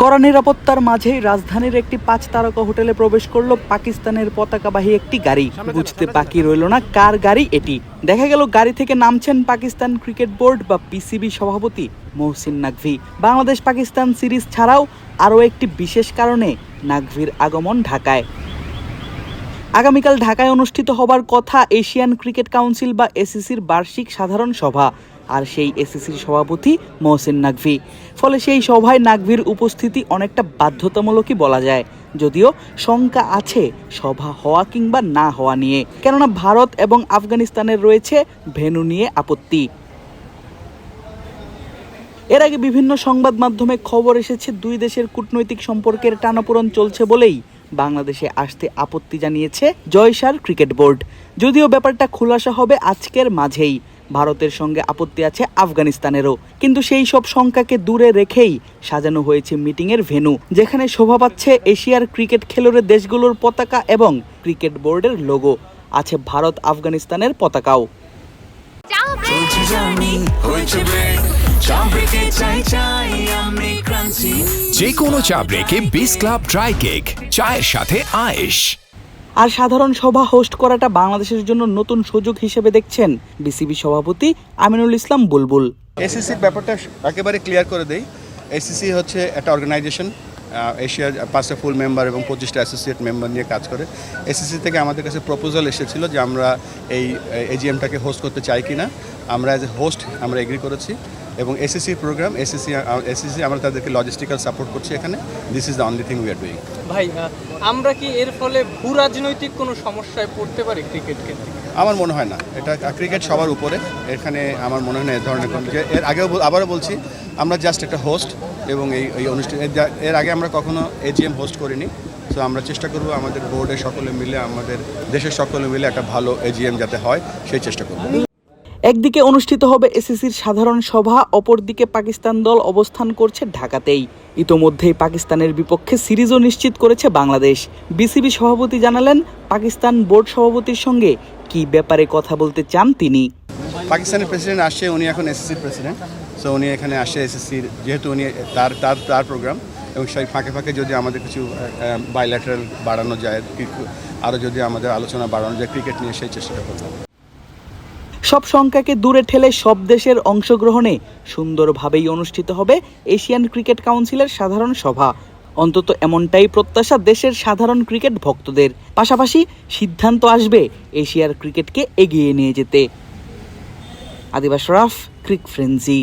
কড়া নিরাপত্তার মাঝেই রাজধানীর একটি পাঁচ তারকা হোটেলে প্রবেশ করল পাকিস্তানের পতাকাবাহী একটি গাড়ি। বুঝতে বাকি রইল না কার গাড়ি এটি। দেখা গেল গাড়ি থেকে নামছেন পাকিস্তান ক্রিকেট বোর্ড বা পিসিবি সভাপতি মহসিন নাকভি বাংলাদেশ পাকিস্তান সিরিজ ছাড়াও আরও একটি বিশেষ কারণে নাকভির আগমন ঢাকায়। আগামীকাল ঢাকায় অনুষ্ঠিত হবার কথা এশিয়ান ক্রিকেট কাউন্সিল বা এসিসির বার্ষিক সাধারণ সভা। আর সেই এসিসির সভাপতি মোহসেন নাকভি। ফলে সেই সভায় নাকভির উপস্থিতি অনেকটা বাধ্যতামূলকই বলা যায়। যদিও শঙ্কা আছে সভা হওয়া কিংবা না হওয়া নিয়ে। কেননা ভারত এবং আফগানিস্তানের রয়েছে ভেন্যু নিয়ে আপত্তি। এর আগে বিভিন্ন সংবাদ মাধ্যমে খবর এসেছে, দুই দেশের কূটনৈতিক সম্পর্কের টানাপোড়ন চলছে বলেই বাংলাদেশে আসতে আপত্তি জানিয়েছে জয়সার ক্রিকেট বোর্ড। যদিও ব্যাপারটা খোলাসা হবে আজকের মাঝেই। ভারতের সঙ্গে আপত্তি আছে আফগানিস্তানেরও। কিন্তু সেই সব শঙ্কাকে দূরে রেখেই সাজানো হয়েছে মিটিংয়ের ভেন্যু যেখানে শোভা পাচ্ছে এশিয়ার ক্রিকেট খেলুড়ে দেশগুলোর পতাকা এবং ক্রিকেট বোর্ডের লোগো। আছে ভারত আফগানিস্তানের পতাকাও। যে কোনো চা ব্রেকে বিস ক্লাব ড্রাই কেক চায়ের সাথে আয়েশ। আর সাধারণ সভা হোস্ট করাটা বাংলাদেশের জন্য নতুন সুযোগ হিসেবে দেখছেন বিসিবি সভাপতি আমিনুল ইসলাম বুলবুল। এসিসির ব্যাপারটা একেবারে ক্লিয়ার করে দেই। এসিসি হচ্ছে একটা অর্গানাইজেশন এশিয়ার পাঁচটা ফুল মেম্বার এবং পঁচিশটা অ্যাসোসিয়েট মেম্বার নিয়ে কাজ করে। এসিসি থেকে আমাদের কাছে প্রপোজাল এসেছিল যে আমরা এই এজিএমটাকে হোস্ট করতে চাই কি না আমরা অ্যাজ এ হোস্ট আমরা এগ্রি করেছি। এবং এসিসি প্রোগ্রাম এসিসি এসিসি আমরা তাদেরকে লজিস্টিক্যাল সাপোর্ট করছি এখানে। This is the only thing we are doing ভাই আমরা কি এর ফলে ভূ রাজনৈতিক কোনো সমস্যায় পড়তে পারি ক্রিকেট ক্ষেত্রে আমার মনে হয় না। এটা ক্রিকেট সবার উপরে। এখানে আমার মনে হয় না এ ধরনের কোনো যে এর আগেও আবারও বলছি আমরা জাস্ট একটা হোস্ট এবং এই এই অনুষ্ঠান এর আগে আমরা কখনো এজিএম হোস্ট করিনি। তো আমরা চেষ্টা করব আমাদের বোর্ডে সকলে মিলে আমাদের দেশের সকলে মিলে একটা ভালো এজিএম যাতে হয় সেই চেষ্টা করব। একদিকে অনুষ্ঠিত হবে এসিসির সাধারণ সভা, অপরদিকে পাকিস্তান দল অবস্থান করছে ঢাকাতেই। ইতোমধ্যেই পাকিস্তানের বিপক্ষে সিরিজও নিশ্চিত করেছে বাংলাদেশ। বিসিবি সভাপতি জানালেন, পাকিস্তান বোর্ড সভাপতির সঙ্গে কি ব্যাপারে কথা বলতে চান তিনি? পাকিস্তানের প্রেসিডেন্ট আসছে উনি এখন এসএসসির প্রেসিডেন্ট। সো উনি এখানে আসে এসএসসির যেহেতু উনি তার তার তার প্রোগ্রাম এবং সেই ফাঁকে ফাঁকে যদি আমাদের কিছু বাইল্যাটারাল বাড়ানো যায় আরও যদি আমাদের আলোচনা বাড়ানো যায় ক্রিকেট নিয়ে সেই চেষ্টাটা করব। সব সংখ্যাকে দূরে ঠেলে সব দেশের অংশগ্রহণে সুন্দরভাবেই অনুষ্ঠিত হবে এশিয়ান ক্রিকেট কাউন্সিলের সাধারণ সভা। অন্তত এমনটাই প্রত্যাশা দেশের সাধারণ ক্রিকেট ভক্তদের। পাশাপাশি সিদ্ধান্ত আসবে এশিয়ার ক্রিকেটকে এগিয়ে নিয়ে যেতে। আদিবাস রাফ, ক্রিক ফ্রেন্সি।